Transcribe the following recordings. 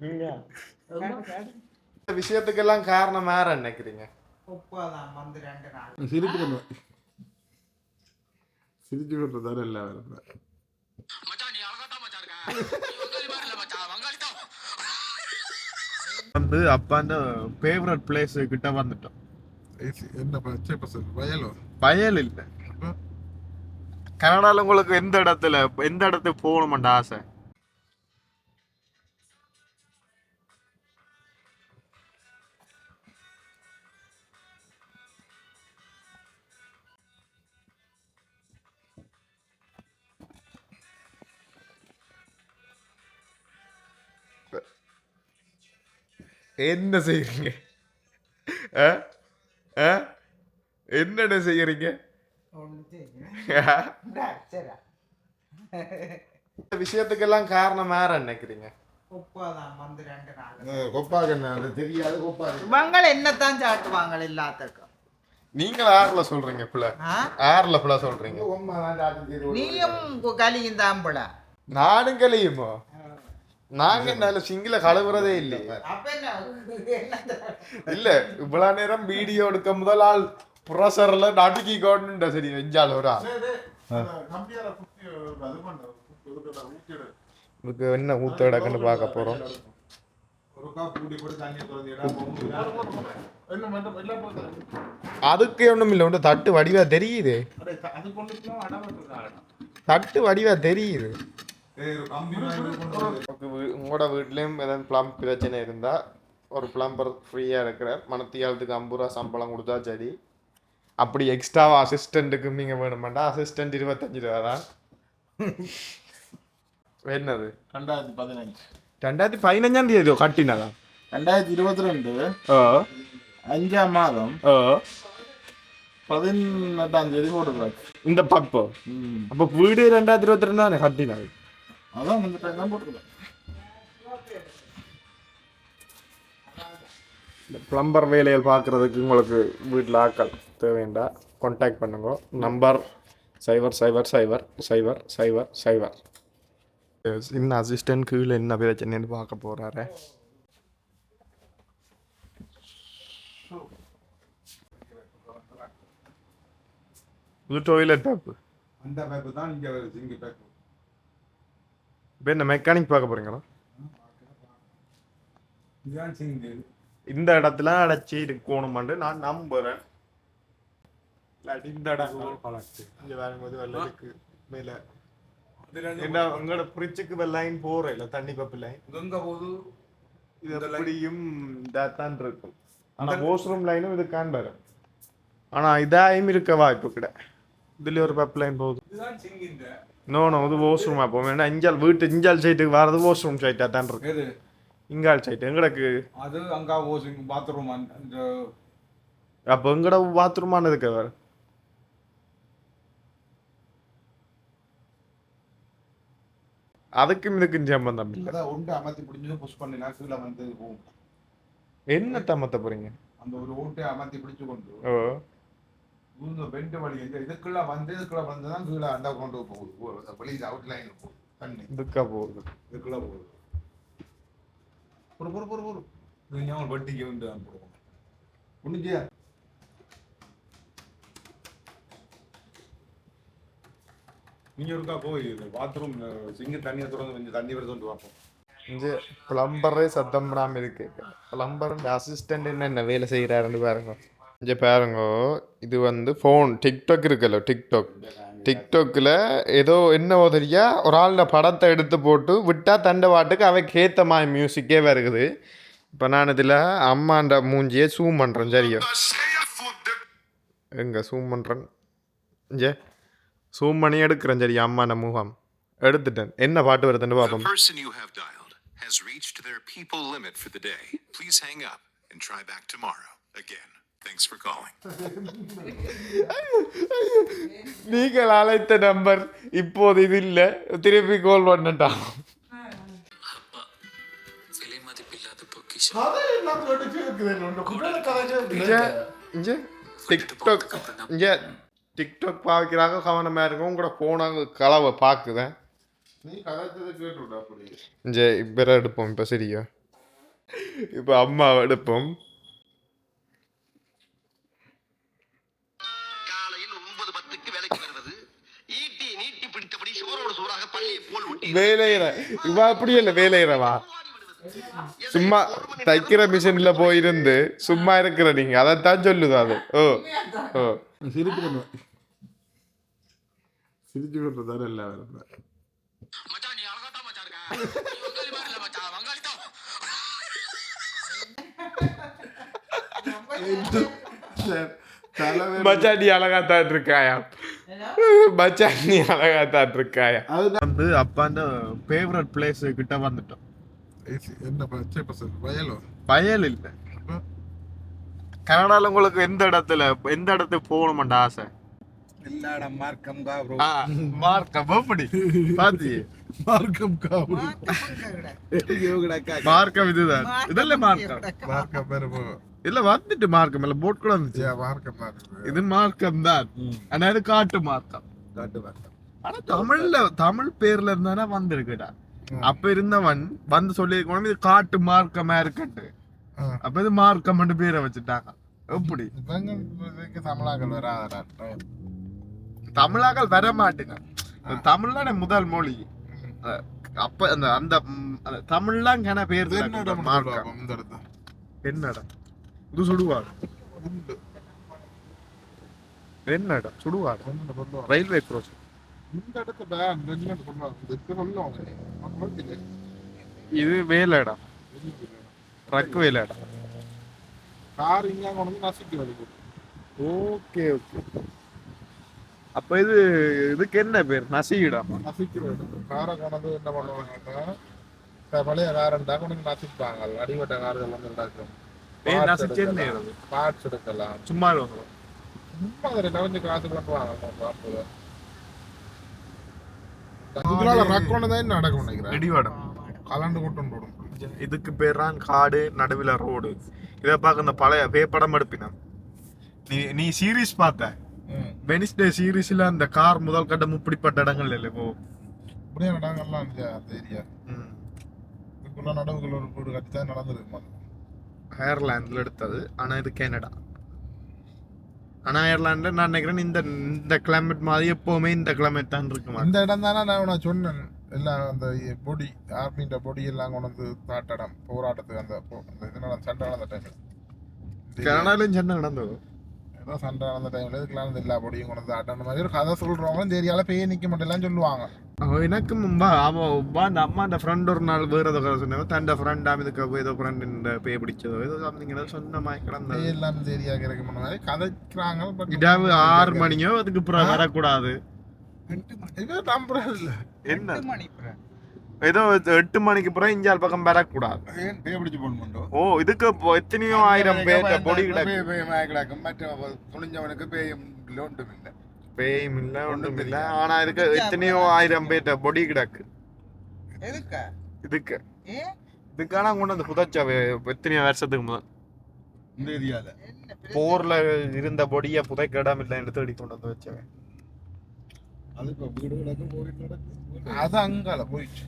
இந்த விஷயத்துக்கெல்லாம் காரணம் யார நினைக்கிறீங்க சிரிச்சு கொண்டதான இல்லை வரல வந்து அப்பாண்ட ஃபேவரட் பிளேஸ் கிட்ட வந்துட்டோம் என்ன பச்சை பசல் வயலோ பயல் இல்லை கனடால உங்களுக்கு எந்த இடத்துல எந்த இடத்துக்கு போகணுமென்ற ஆசை என்ன செய்யறீங்க ஆ? ஆ? என்னென்ன செய்யறீங்க? இந்த விஷயத்துக்கெல்லாம் காரணம் யார நினைக்கிறீங்க? முப்பதாம் வந்து ரெண்டு நாள் கொப்பாக என்ன? அது தெரியாது கொப்பாக இவங்க என்னத்தான் சாட்டுவாங்க எல்லாத்துக்கும். நீங்க ஆறுல சொல்றீங்க பிள்ள? ஆறுல பிள்ள சொல்றீங்க. நீயும் கலியும் தான் போல நானும் கலையுமோ? நாங்க என்னால சிங்கில கழுவுறதே இல்லையே. அப்ப என்ன என்ன? இல்ல இவ்வளவு நேரம் வீடியோ எடுக்க முதல் ஆள். ப்ரொசர்ல நடுக்கி கோட்டுன்ற சரி வெஞ்சால் ஒரு இதுக்கு என்ன ஊத்த இடக்குன்னு பார்க்க போகுது அதுக்கு ஒண்ணும் இல்லை ஒன்று தட்டு வடிவா தெரியுது. கொண்டு தட்டு வடிவா தெரியுது. கொண்டு உங்களுக்கு உங்களோட வீட்லேயும் ஏதாவது ப்ளம் பிரச்சனை இருந்தால் ஒரு ப்ளம்பர் ஃப்ரீயாக இருக்கிறார் மனத்தியாலத்துக்கு ஐம்பது ரூபா சம்பளம் கொடுத்தா சரி. அப்படி எக்ஸ்ட்ராவா அசிஸ்டண்ட்டுக்கு நீங்கள் வேணுமாண்டா? அசிஸ்டண்ட் இருபத்தஞ்சு ரூபா தான் என்னது? ரெண்டாயிரத்தி பதினஞ்சு. ரெண்டாயிரத்தி பதினஞ்சாம் தேதி கட்டினதா? ரெண்டாயிரத்தி இருபத்தி ரெண்டு அஞ்சாம் மாதம் பதினெட்டாம் தேதி போட்டுருக்காரு. இந்த பப்போ அப்போ வீடு ரெண்டாயிரத்தி இருபத்தி ரெண்டு தானே கட்டினது? அதான் இந்த டைம் தான் போட்டுருக்கேன் இந்த ப்ளம்பர் வேலைகள் பார்க்குறதுக்கு உங்களுக்கு வீட்டில் ஆட்கள் தேவைண்டா கான்டாக்ட் பண்ணுங்க. நம்பர் சைபர் சைபர் சைபர் சைபர் சைபர் சைபர் இன்னும் அசிஸ்டன்ட் கீழே என்ன பிரச்சனைன்னு பார்க்க போகிறாரு இது டாய்லெட் பேப்பு அந்த பேப்பு தான் இங்கே வருது இங்கே பேப்பு இப்போ என்ன மெக்கானிக் பார்க்க போகிறீங்களா இதுதான் சிங்கு இந்த இடத்துல அடைச்சி இருக்கணுமாண்டு நான் நம்புறேன். இந்த இடம் இங்க வரும்போது வெள்ளத்துக்கு மேல. என்ன உங்களோட ஃப்ரிட்ஜுக்கு வெள்ளாயின் போற இல்ல தண்ணி பப்பு லைன் கங்க போது இது எப்படியும் இதாத்தான் இருக்கும். ஆனா வாஷ்ரூம் லைனும் இது காண்பாரு ஆனா இதாயும் இருக்க வாய்ப்பு கிட. இதுல ஒரு பப் லைன் போகுது நோ நோ இது வாஷ்ரூமா போகும். ஏன்னா இஞ்சால் வீட்டு இஞ்சால் சைட்டுக்கு வரது வாஷ்ரூம் சைட்டா தான் இருக்கு இங்கால் சைட்டு எங்களுக்கு அது அங்கா வாஷிங் பாத்ரூம் அந்த அப்போ எங்கட பாத்ரூம் ஆனதுக்கு வேற? அதுக்கும் இதுக்கும் சம்பந்தம் இல்லை ஒன்று அமர்த்தி பிடிச்சது புஷ் பண்ணினா கீழே வந்து போகும் என்ன தமத்த போறீங்க? அந்த ஒரு ஓட்டை அமர்த்தி பிடிச்சு கொண்டு இந்த பெண்டு வழி இதுக்குள்ள வந்து இதுக்குள்ள வந்து தான் கீழே அண்டா கொண்டு போகுது வெளியில் அவுட்லைன் போகுது தண்ணி. இதுக்கா போகுது. இதுக்குள்ள போகுது. பொறு பொறு பொறு பொறு இது ஞாபகம் வட்டிக்கு வந்து தான் போடுவோம் முடிஞ்சியா நீங்க ஒருக்கா போய் பாத்ரூம் சிங்க தண்ணியை திறந்து கொஞ்சம் தண்ணி வருதுன்னு பார்ப்போம் இங்க பிளம்பரே சத்தம் பண்ணாமல் இருக்கு. பிளம்பர் அசிஸ்டன்ட் என்ன என்ன வேலை செய்கிறாருன்னு பாருங்க. இங்க பாருங்க இது வந்து ஃபோன் டிக்டாக் இருக்குல்ல டிக்டாக் டிக்டாக்கில் ஏதோ என்ன உதவியா ஒரு ஆளோட படத்தை எடுத்து போட்டு விட்டால் தண்டை பாட்டுக்கு அவைக்கு ஏத்த மாதிரி மியூசிக்கே வருகுது. இப்போ நான் இதில் அம்மாண்ட மூஞ்சியை சூம் பண்ணுறேன் சரியா? எங்கே சூம் பண்ணுறேன் ஜே சூம் பண்ணி எடுக்கிறேன் சரியா அம்மாண்ட முகம். எடுத்துட்டேன். என்ன பாட்டு வருதுன்னு பார்ப்போம். Has reached their people limit for the day. Please hang up and try back tomorrow. Again, thanks for calling. நீங்கள் அழைத்த நம்பர் இப்போது இது இல்லை. திருப்பி கால் பண்ணட்டா. விலை மதிப்பில்லாத பொக்கிஷம். இங்கே இங்கே டிக்டாக் இங்கே டிக்டாக் பார்க்குறாங்க கவனமாக இருக்கும் உங்களோட ஃபோனாக கலவை பார்க்குதேன். இங்கே இப்போ எடுப்போம். இப்போ சரியா. இப்போ அம்மா எடுப்போம். வேலையிற. இவா அப்படி இல்லை வேலையிறவா. சும்மா தைக்கிற மிஷினில் போயிருந்து சும்மா இருக்கிற நீங்க. அதைத்தான் சொல்லுது அது. ஓ ஓ. சிரிப்பு சிரிச்சு கொண்டு தானே இல்லை வரல மச்சான் நீ அழகா தான் மச்சான் இருக்க? நீ வங்காளி தான் இருக்காயா அதுதான். வந்து அப்பாண்ட ஃபேவரட் பிளேஸ் கிட்ட வந்துட்டோம். என்ன பச்சை பசங்க வயலோ. பயல் இல்லை. கனடால உங்களுக்கு எந்த இடத்துல எந்த இடத்துக்கு போகணுமென்ற ஆசை? எல்லாட மார்க்கம் கா ப்ரோ மார்க்கம் எப்படி? பாத்தி மார்க்கம் கா ப்ரோ மார்க்கம் இதுதான். இதெல்லாம் மார்க்கம். மார்க்கம் பேரு போ இல்ல வந்துட்டு மார்க்கம் இல்ல போட் கூட வந்துச்சு. ஜே மார்க்கம். இது மார்க்கம் தான் ஆனா இது காட்டு மார்க்கம். காட்டு மார்க்கம். ஆனா தமிழ்ல தமிழ் பேர்ல இருந்தானே வந்திருக்குடா. அப்ப இருந்தவன் வந்து சொல்லியிருக்கணும் இது காட்டு மார்க்கமா இருக்கட்டு. அப்ப இது மார்க்கம் பேரை வச்சுட்டாங்க. எப்படி? தமிழாக்கள் வராதடா தமிழாக்கள் வர மாட்டேங்க. தமிழ்ல முதல் மொழி. அப்ப அந்த அந்த தமிழ்லாம் கன பேர் என்னடா? இது சுடுவாடு உண்டு என்னடா சுடுவாடு என்ன சொல்லுவாங்க ரயில்வே cross இந்த இடத்த பேன் என்ன சொல்லுவாங்க இது வேலைடா ட்ரக் வேலைடா கார் இங்க கொண்டு வந்து நசுக்கி வருது ஓகே ஓகே அப்ப இது இதுக்கு என்ன பேர் நசியிடாமா நசுக்கி வருது காரை கொண்டு வந்து என்ன பண்ணுவாங்கன்னா இந்த பழைய கார் இருந்தா கொண்டு நசுப்பாங்க அது அடிபட்ட கார்கள் வந்து பார்ட்ஸ் எடுக்கலாம். சும்மா. சும்மா அதில் காசு தான். நடக்கும் நினைக்கிறேன். இடிவாடம். கலண்டு போடும். இதுக்கு பேர் தான் காடு நடுவில் ரோடு இதை பார்க்க இந்த பழைய பேப்படம் எடுப்பினா. நீ நீ சீரீஸ் பார்த்த? வெனிஸ்டே சீரீஸ்ல அந்த கார் முதல் கட்டம் இப்படிப்பட்ட இடங்கள் இல்லை இப்போ. இப்படியே இல்லையா? அந்த ஏரியா இதுக்குள்ள நடவுக்குள்ள ஒரு வீடு கட்டி தான் நடந்திருக்கு அயர்லாந்துல எடுத்தது ஆனா இது கனடா. ஆனா அயர்லாந்துல நான் நினைக்கிறேன் இந்த இந்த கிளைமேட் மாதிரி எப்பவுமே இந்த கிளைமேட் தான் இருக்குமா? இந்த இடம் தானே நான் உனக்கு சொன்னேன். எல்லாம் அந்த பொடி ஆர்மின்ற பொடி எல்லாம் கொண்டு வந்து தாட்டடம் போராட்டத்துக்கு அந்த போ- அந்த இது நடந்த சண்டை நடந்த டைம் கனடாலையும் சென்னை நடந்தது. ஏதோ சண்டை நடந்த டைம்ல இதுக்கெல்லாம் எல்லா பொடியும் கொண்டு வந்து ஆட்டம். மாதிரி ஒரு கதை சொல்றவங்க இந்த ஏரியால பேய் நிக்க மாட்டேலாம் சொல்லுவாங்க. எனக்கு முன்பா அவன் உப்பா அந்த அம்மா அந்த ஃப்ரெண்ட் ஒரு நாள் வேற ஏதோ கதை சொன்னாங்க. தண்ட ஃப்ரெண்டாம் இதுக்கு ஏதோ ஃப்ரெண்ட் இந்த பேய் பிடிச்சதோ ஏதோ சம்திங் ஏதோ சொன்ன மாதிரி கிடந்தது. பேய் எல்லாம் இறக்க பண்ண மாதிரி கதைக்கிறாங்க but இடாவு ஆறு மணியோ அதுக்கு அப்புறம் வரக்கூடாது. இது நம்புறது இல்ல என்ன? மணி பிற. ஏதோ எட்டு மணிக்கு அப்புறம் இஞ்சால் பக்கம் போடணுண்டோ ஓ இதுக்கு இப்போ எத்தனையோ ஆயிரம் பேர் பொடி கிடக்கு. கிடக்கும். மற்ற துணிஞ்சவனுக்கு பேயும் இல்லை ஒன்றும் இல்லை. பேயும் இல்ல ஒன்றும் இல்ல. ஆனா இதுக்கு எத்தனையோ ஆயிரம் பேர்ட்ட பொடி கிடக்கு. எதுக்கா? இதுக்கு. இதுக்கான கொண்டு வந்து புதைச்சா எத்தனையோ வருஷத்துக்கு முதல்? போர்ல இருந்த பொடிய புதைக்க இடம் இல்லைன்னு தேடி கொண்டு வந்து வச்சவன் அது இப்போ வீடுகளுக்கு போயிட்டு நடக்கு அது அங்கால போயிடுச்சு.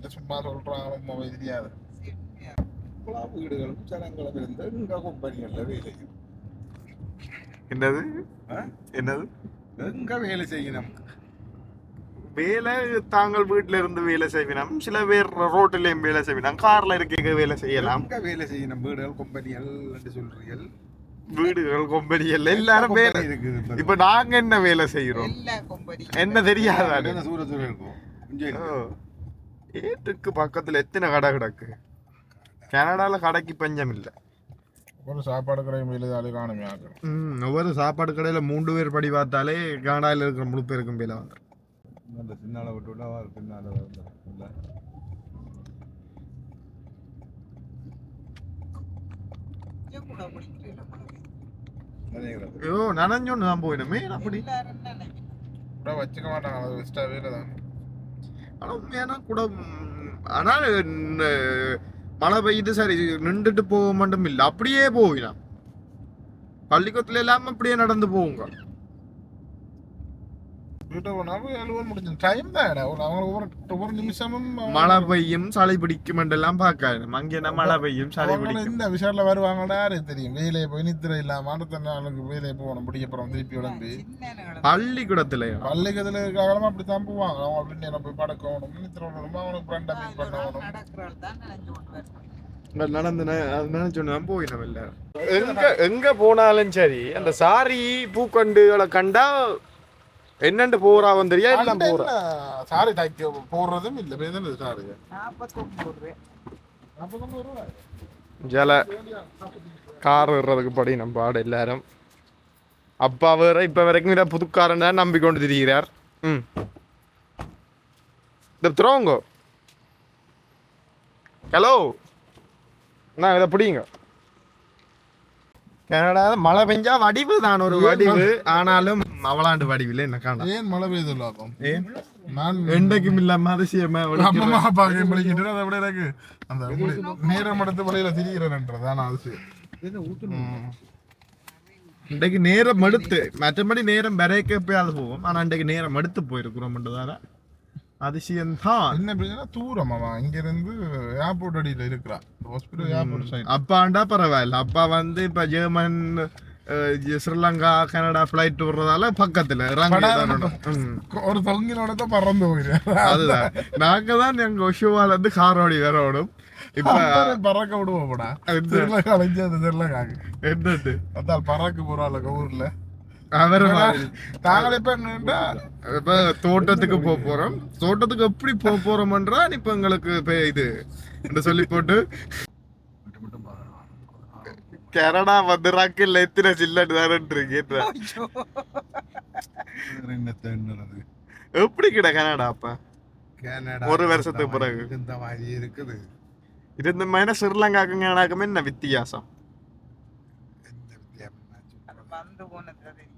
அந்த சும்மா சொல்றாங்க ரொம்ப தெரியாது இப்போலாம் வீடுகளும் ஜனங்களும் இருந்து இங்க கம்பெனிகளில் வேலை செய்யும். என்னது? என்னது? எங்க வேலை செய்யணும்? வேலை தாங்கள் வீட்டுல இருந்து வேலை செய்வினம் சில பேர் ரோட்டிலையும் வேலை செய்வினம் கார்ல இருக்க வேலை செய்யலாம். எங்க வேலை செய்யணும்? வீடுகள் கம்பெனிகள் என்று சொல்றீர்கள். வீடுகள் எல்லாம் எல்லாரும் வேலை இருக்குது இப்ப. நாங்க என்ன வேலை செய்யறோம்? எல்லா என்ன தெரியாதாடு என்ன சூரத்துல இருக்கும்? ஏட்டுக்கு பக்கத்துல எத்தனை கடை கிடக்கு? கனடால கடைக்கு பஞ்சம் இல்ல ஒரு சாப்பாடு கடை மேலே ஆளு காணுமே ம் ஒவ்வொரு சாப்பாடு கடையில மூன்று பேர் படி பார்த்தாலே கனடால இருக்கிற முழு பேருக்கும் வேலை வந்துடும் அந்த சின்னால விட்டு விட்டா பின்னால. இல்ல ஐயோ நனைஞ்சோன்னு தான் போயிடுமே அப்படி. வச்சுக்க மாட்டாங்க அது வெஸ்டா வேலை தான். ஆனால் உண்மையானா கூட ஆனால் ஆனா மழை பெய்யுது சரி நின்றுட்டு போக மட்டும் இல்லை அப்படியே போகலாம் பள்ளிக்கூடத்துல இல்லாம அப்படியே நடந்து போவோங்க வீட்டை போனாலும் எழுவன் முடிஞ்சு டைம் தான் அவங்க ஒவ்வொரு ஒவ்வொரு நிமிஷமும் மழை பெய்யும் சளி பிடிக்கும் எல்லாம் பார்க்காது. அங்கே மழை பெய்யும் சளி பிடிக்கும். இந்த விஷயத்துல வருவாங்கடா தெரியும். வேலையை போய் நித்திர இல்லாம அடுத்த வேலையை போகணும் பிடிக்க போறோம் திருப்பி உடம்பு. பள்ளிக்கூடத்துலயும் பள்ளிக்கத்துல காலமா அப்படித்தான் போவாங்க. அவங்க அப்படி நேரம் போய் படக்கணும் நித்திர விடணும் அவனுக்கு ஃப்ரெண்டை மீட் பண்ணணும். தான் நடந்து நினைச்சோன்னு போயிடும் இல்ல. எங்க எங்க போனாலும் சரி அந்த சாரி பூக்கண்டுகளை கண்டா என்னண்டு போறாவும் தெரியா எல்லாம் போறா? சாரி தைக்க போடுறதும் இல்லை பேருந்து சாரி? நாற்பத்தொம்பது ரூபாய். நாற்பத்தொம்பது ரூபாய்? ஜல கார் விடுறதுக்கு படி நம்ம பாடு எல்லாரும். அப்பா வேற இப்ப வரைக்கும் இதை புதுக்காரன் தான் நம்பிக்கொண்டு திரிகிறார். ம். இந்த துறவுங்க ஹலோ நான் இதை பிடிங்க. கனடா மழை பெஞ்சா வடிவு தான் ஒரு வடிவு. ஆனாலும் அவளாண்டு வடிவில் என்ன காணா ஏன் மழை பெய்யுது லாபம்? ஏன்? நான் என்றைக்கும் இல்லாம அதிசயமா அம்மா அப்பாக்கு படிக்கிட்டு அதை விட எனக்கு அந்த நேரம் எடுத்து வழியில திரிகிறேன்றதான் அது இன்றைக்கு நேரம் எடுத்து மற்றபடி நேரம் வரைக்க போய் அது போவோம். ஆனா இன்றைக்கு நேரம் எடுத்து போயிருக்கிறோம்ன்றதால அதிசயம்தான் என்ன பிரச்சனை தூரம் அவன். இங்க இருந்து ஏர்போர்ட் அடியில இருக்கிறான். ஹாஸ்பிட்டல் ஏர்போர்ட் சைடு அப்பாண்டா பரவாயில்ல. அப்பா வந்து இப்ப ஜெர்மன் ஸ்ரீலங்கா கனடா ஃபிளைட் விடுறதால பக்கத்துல தான். ஒரு தொங்கினோட தான் பறந்து போயிடுறேன் அதுதான். நாங்க தான் எங்க ஒஷுவால இருந்து காரோடி வரணும் இப்ப பறக்க விடுவோம் போடா. இந்த- திருல கலைஞ்சு அது திருல காக்கு. என்னது? அதான் பறக்கு போறாள் ஊர்ல. இப்ப தோட்டத்துக்கு போக போறோம். தோட்டத்துக்கு எப்படி போக போறோம்ன்றா இப்ப எங்களுக்கு இப்ப இது என்று சொல்லி போட்டு. கனடா வந்து ராக்கில் எத்தனை சில்லட்டு தானே எப்படி கிட கனடா அப்ப? கனடா ஒரு வருஷத்துக்கு பிறகு. இந்த மாதிரி இருக்குது. இருந்த மாதிரி ஸ்ரீலங்காக்கும் கனடாக்கும் என்ன வித்தியாசம் எந்த வித்தியாசம் நான் சொல்றேன். அது வந்து போனதுல தெரியும்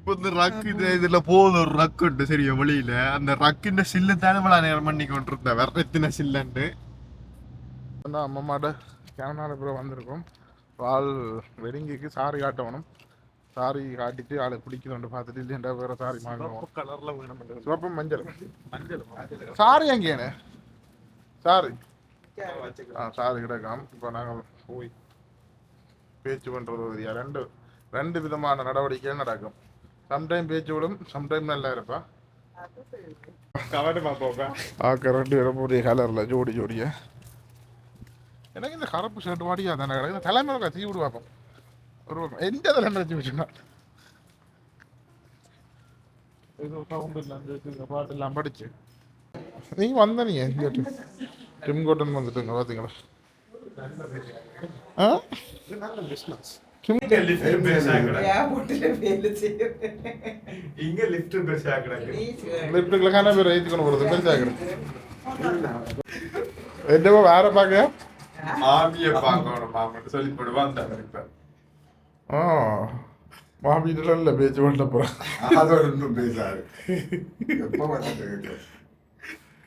இப்ப இந்த ரக்கு இது இதுல போகுது ஒரு ரக்கு உண்டு சரியா வெளியில. அந்த ரக்கின்ற சில்லு தானே இவ்வளவு நேரம் பண்ணி கொண்டிருந்த வேற எத்தனை சில்லண்டு? அதான் அம்மாட கேமரால இப்போ வந்திருக்கோம். ஆள் வெடிங்கிக்கு சாரி காட்டணும். சாரி காட்டிட்டு ஆளை பிடிக்குதுன்னு பார்த்துட்டு இல்லைண்டா வேற சாரி வாங்குவோம் கலர்ல வேணும் சிவப்பு மஞ்சள். மஞ்சள் சாரி எங்கேண்ணே சாரி. ஆ சாரி கிடக்காம். இப்போ நாங்கள் போய் பேச்சு பண்ணுறது ரெண்டு ரெண்டு விதமான நடவடிக்கைகள் நடக்கும். சம்டைம் பேச்சு விடும் சம்டைம் நல்லா இருப்பா. கவனமா போக பார்க்க ரெண்டு பேரும் ஒரே கலரில் ஜோடி ஜோடியா. எனக்கு இந்த கருப்பு ஷர்ட் வாடியா தானே கிடக்கு தலைமையில தீ விடு பார்ப்போம் ஒரு எந்த இதில் வச்சு வச்சுக்கா ஏதோ சவுண்ட் இல்லை பாட்டு எல்லாம் படிச்சு. நீங்க வந்த நீங்க இங்கிட்டு டிம் கோட்டன் வந்துட்டுங்க பார்த்தீங்களா ஆ? ஏர்போர்ட்டில் வேலை செய்யறேன் இங்க லிஃப்ட் பெருசா கிடக்கு லிப்டுக்குள்ள காண பேர் ஏற்றிக்கொண்டு போகிறது பெருசாக என்னவோ வேற பார்க்க மாமிய பார்க்கணும் மாமன் சொல்லி போடுவான் அந்த இப்ப ஆ மாமியிட்ட இல்லை பேச்சு பண்ண போகிறேன் அதோட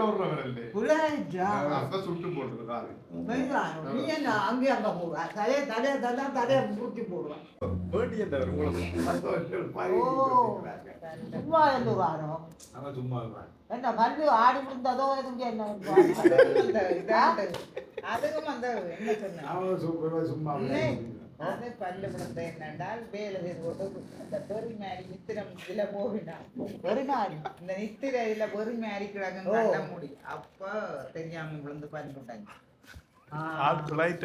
ஓட்டுறவரல்ல புள்ளாச்சா அப்ப சுட்டு போட்டுது காரு நீ என்ன அங்கே அங்கே போவா. தலைய தலைய தந்தா தலைய மூட்டி போடுவான். வேண்டி அந்த ஓ. சும்மா இருந்து வாரம் அவன் சும்மா இருக்கான் என்ன பல்லு ஆடி எதுவும் என்ன அதுக்கும் அந்த என்ன சொன்ன? அவன் சும்மா சும்மா. அது பல்லு விழுந்த என்னென்றால் வேலை கொண்டு அந்த பெருமாரி நித்திரம் இதுல போவினான் பெருமாரி இந்த நித்திர இதுல பெருமாரி கிழங்கு கண்ண முடி. அப்ப தெரியாம விழுந்து பல்லு போட்டாங்க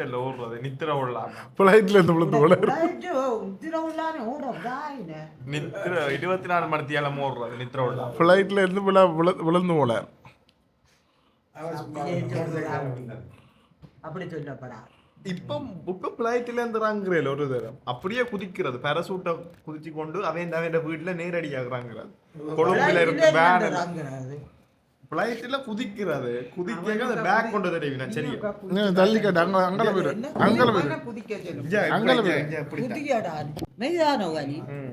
இல்ல ஓடுறது நித்திர ஓடலாம ஃப்ளைட்டில் இருந்து விழுந்து போல நித்திர இருபத்தி நாலு மணி தியாலம் ஓடுறது நித்திர இருந்து விழுந்து அப்படி சொல்லப்படா இப்ப இப்ப பிளைட்ல இருந்து இறங்குறேன் ஒரு தரம். அப்படியே குதிக்கிறது. பேரசூட்டை குதிச்சு கொண்டு அவன் அவன் வீட்டுல நேரடியாக இறங்குறது கொழும்புல இருந்து வேன் பிளைட்ல குதிக்கிறது. குதிக்க அந்த பேக் கொண்டு தெரியும் சரியா? நீ தள்ளி கேட்டு அங்கே அங்கே போயிரு அங்கே போயிரு குதிக்க அங்கல இங்க, போய். இங்க, இப்படித்தான். குதிக்கடா மெய்தான வலி. ம்.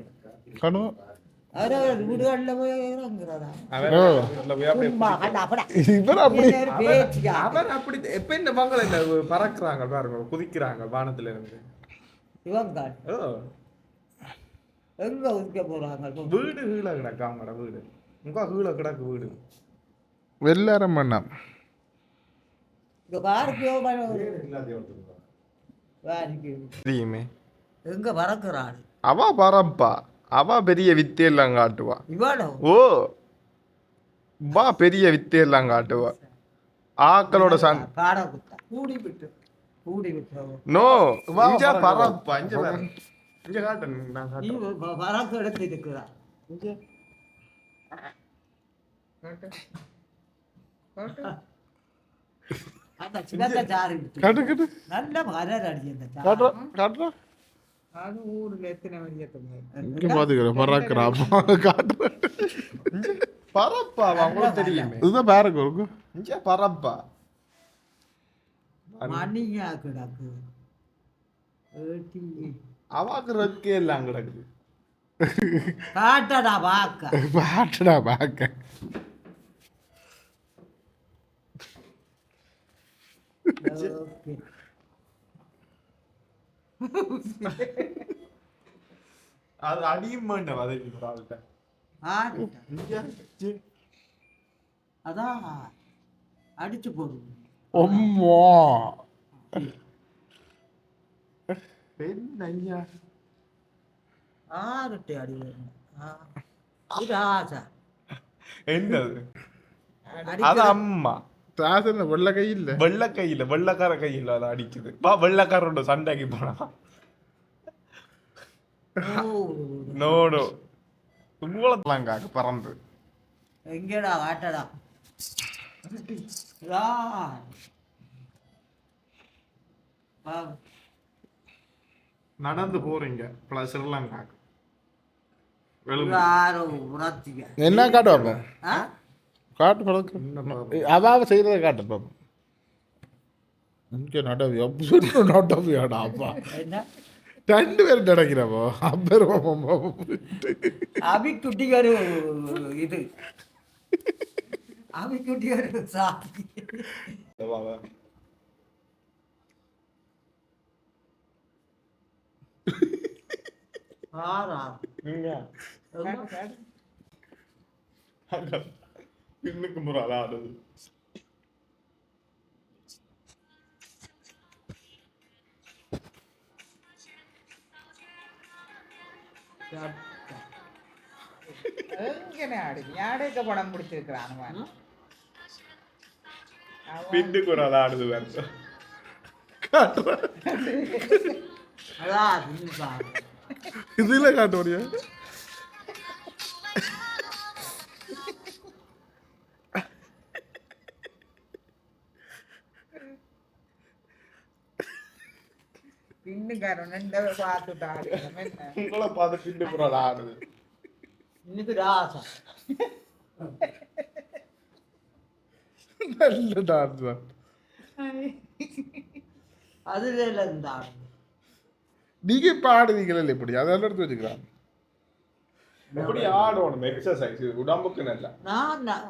அவரவர் வீடுகளில் போய் இறங்குறதா அவர் ஓ. வீட்டுல போய் அப்படியே சும்மா கண்டா அப்படா இவர் அப்படி அவர் அப்படி எப்ப இந்த மங்கள இந்த பறக்குறாங்க பாருங்க குதிக்கிறாங்க வானத்துல இருந்து இவங்க எங்க ஒதுக்க போறாங்க வீடு கீழே கிடக்கு அவங்களோட வீடு உங்க கீழே கிடக்கு வீடு வெள்ளாரம் பண்ணாம் காருக்கு வாரிக்கு தெரியுமே எங்க பறக்குறாள் அவ பரப்பா அவ பெரிய வித்தையெல்லாம் காட்டுவா. ஓ வா பெரிய வித்தையெல்லாம் காட்டுவா. ஆக்களோட விட்டு நோ பரப்பா நான் காட்டுறேன். எடுத்து. காட்டு. காட்டு. அந்த காட்டு காட்டு. நல்ல மலர் அடி அந்த அது ஊர்ல எத்தனை மணியத்துங்க இங்க பாத்துக்கிறேன் பராக்கிறா காட்டுறா இங்க பரப்பா அவங்களுக்கு தெரியுமே. இதுதான் பாருங்க இருக்கும் இங்க பரப்பா. மணியா கிடக்கு. அவாக்கு ரெக்கே எல்லாம் கிடக்குது. காட்டடா வாக்க. பாட்டுடா பாக்க ஓகே. அது அடியும் வேண்டாம் அதை ஒரு ஆள்கிட்ட. அதான் அடிச்சு ஒம்மோ என்ன ஐயா ஆறுட்டு அடி. இது ஆசை என்னது அது அம்மா தாசன வெள்ள கை இல்ல. வெள்ளை கையில வெள்ளக்கார கையில அதை அடிக்குது. வா வெள்ளக்காரோட சண்டைக்கு போனா ஓ. நோடோ உங்களெல்லாம் காக்கு பறந்து. எங்கடா காட்டடா ஆ. வா. நடந்து போறீங்க. பிளஸ் ஸ்ரீலங்காக்கு என்ன காட்டு பாப்பா ஆ? காட்டு பழக்கம். அவாவ செய்யறத காட்டு பாப்பா இங்க நடவி அப்படி நடவியாடா அப்பா. ரெண்டு பேரும் நடக்கிறப்போ அப்பெரும் அபிக்குட்டி ஒரு இது. அபிக்குட்டி ஒரு சாதி. ஆறா. பின்னுக்கு முறை ஆடுது எங்கனே ஆடு? யாடைக்க படம் பிடிச்சிருக்கிறான் பின்னுக்கு ஒரு ஆடுது வேற. அதான். இதுல காட்ட பின்னுக்காரன் என்ன உங்களை பார்த்து பின்னுக்கு ஒரு ஆடுது இன்னைக்கு ராசா நல்ல டான்ஸ் அதுல இருந்தான் நீங்க இப்ப ஆடுவீங்களா இப்படி அதெல்லாம் எடுத்து வச்சுக்கிறான் எப்படி ஆடணும் எக்ஸசைஸ் உடம்புக்கு நல்லா நான் நான்